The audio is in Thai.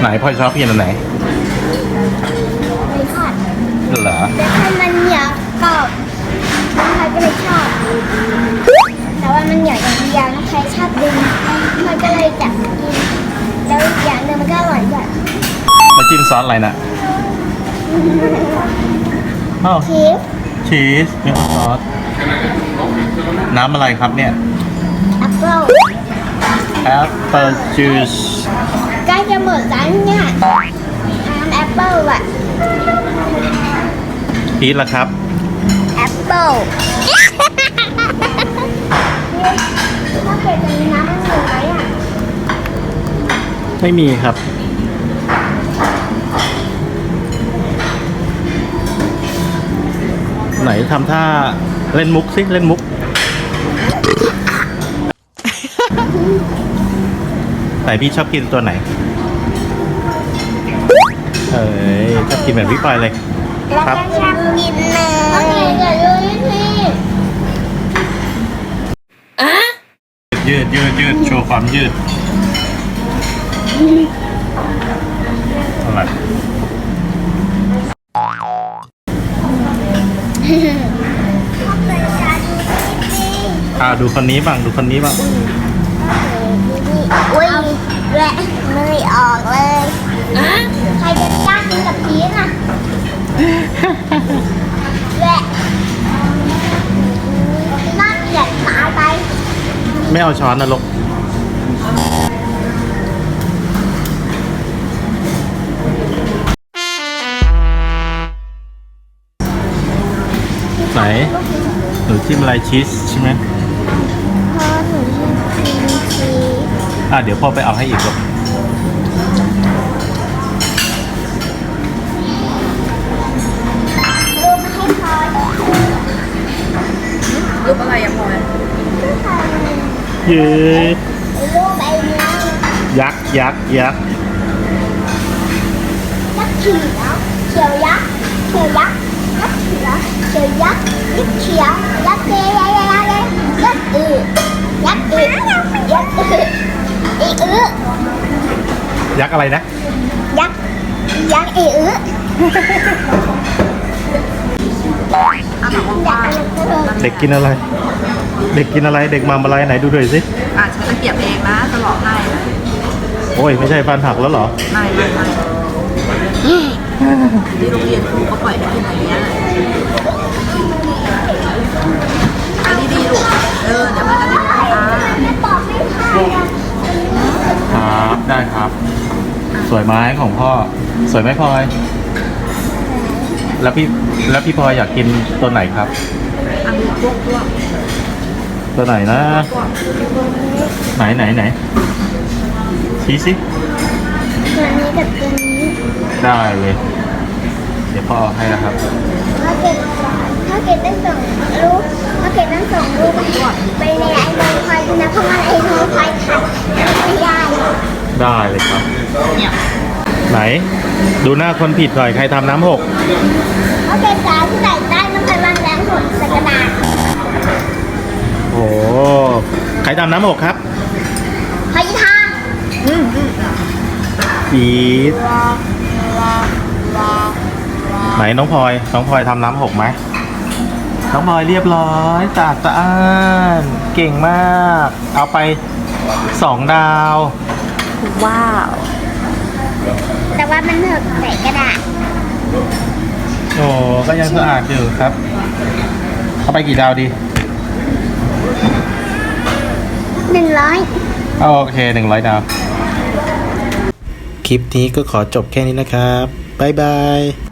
ไหนพ่อชอบกินอันไหนไม่ทอดเหรอแต่ถ้ามันเหนียวกรอบน้องพลอยก็เลยชอบ แต่ว่ามันเหนียวอย่างเดียวน้องพลอยชอบดึงมันก็เลยจับกิน แล้วอีกอย่างหนึ่งมันก็อร่อยด้วยมาจิ้มซอสอะไรน่ะอ้าวชีสชีสเป็นซอสน้ำอะไรครับเนี่ยแอปเปิ้ลแอปเปิลจูสใกล้ จะหมดแล้วเนี่ยน้ำแอปเปิ้ลอะพีชละครับ แอปเปิ้ลถ้าเกิดจะมีน้ำมันอยู่ไหมอะไม่มีครับ ไหนทำท่าเล่นมุกสิเล่นมุก นพี่ชอบกินตัวไหน เอ้ยชอบกินแบบพี่ปอยเลย แล้วครับก็ชอบกินเลยโอเคเดี๋ยวดูนี่สิยืดยืดยืดโชว์ความยืดอะไรชอบเลยชาดูนี่สิอ่าดูคนนี้บ้าง ดูคนนี้บ้าง อุ้ย แหวะไม่ออกเลยใครจะกล้ากินกับพีชอะแหวะน่าเกลียดตายไปไม่เอาช้อนนะลูกไหนหนูจิ้มอะไรชีสใช่ไหม อะเดี๋ยวพ่อไปเอาให้อีกลูกรูปมาให้พอรูปอะไรอะพลอยยืดรูปไอ้นี้ยักษ์ยักษ์ยักษ์ยักษ์เขียวเขียวยักษ์เขียวยักษ์ยักษ์เขียวเขียวยักษ์ยักษ์เขียวยักษ์ ยักษ์อะไรนะ ยักษ์ยักษ์อีอืออะถามว่ายักษ์อะไรก็เลยเด็กกินอะไร เด็กกินอะไร เด็กมามอะไรไหนดูด้วยสิ อะใช้ตะเกียบเองนะจะหลอกให้นะโอ้ยไม่ใช่ฟันหักแล้วเหรอ ไม่ไม่ไม่ที่โรงเรียนครูเขาปล่อยให้กินอย่างเงี้ยแหละอันนี้ดีลูกเออเดี๋ยวมันจะได้ทาน ไม่บอกไม่ทันอะ ครับได้ครับ สวยไหมของพ่อ สวยไหมพลอย แล้วพี่แล้วพี่พลอยอยากกินตัวไหนครับ อันนี้พวกพวกตัวไหนนะ พวกไหนไหนไหนชี้สิตัวนี้กับตัวนี้ได้เลย เดี๋ยวพ่อเอาให้นะครับ ถ้าเกิดถ้าเกิดต้งส่งรูปถ้าเกิดต้งส่งรูปไปในไอโมคอยนะเพราะว่าไอโมคอยขัดไม่ได้ ได้เลยครับ เนี่ยไหน ดูหน้าคนผิดหน่อยใครทำน้ำหกถ้าเกิดสาวที่ไหนได้มันเคยวางแรงหดใส่กระดาษโอ้โหใครทำน้ำหกครับพายทางปีดไหนน้องพลอยน้องพลอยทำน้ำหกไหมน้องพลอยเรียบร้อยสะอาดสะอ้านเก่งมาก เอาไปสองดาว ว้าว แต่ว่ามันหดใส่กระดาษโอ้ก็ยังสะอาดอยู่ครับเอาไปกี่ดาวดี หนึ่งร้อยโอเคหนึ่งร้อยดาว คลิปนี้ก็ขอจบแค่นี้นะครับ บ๊ายบาย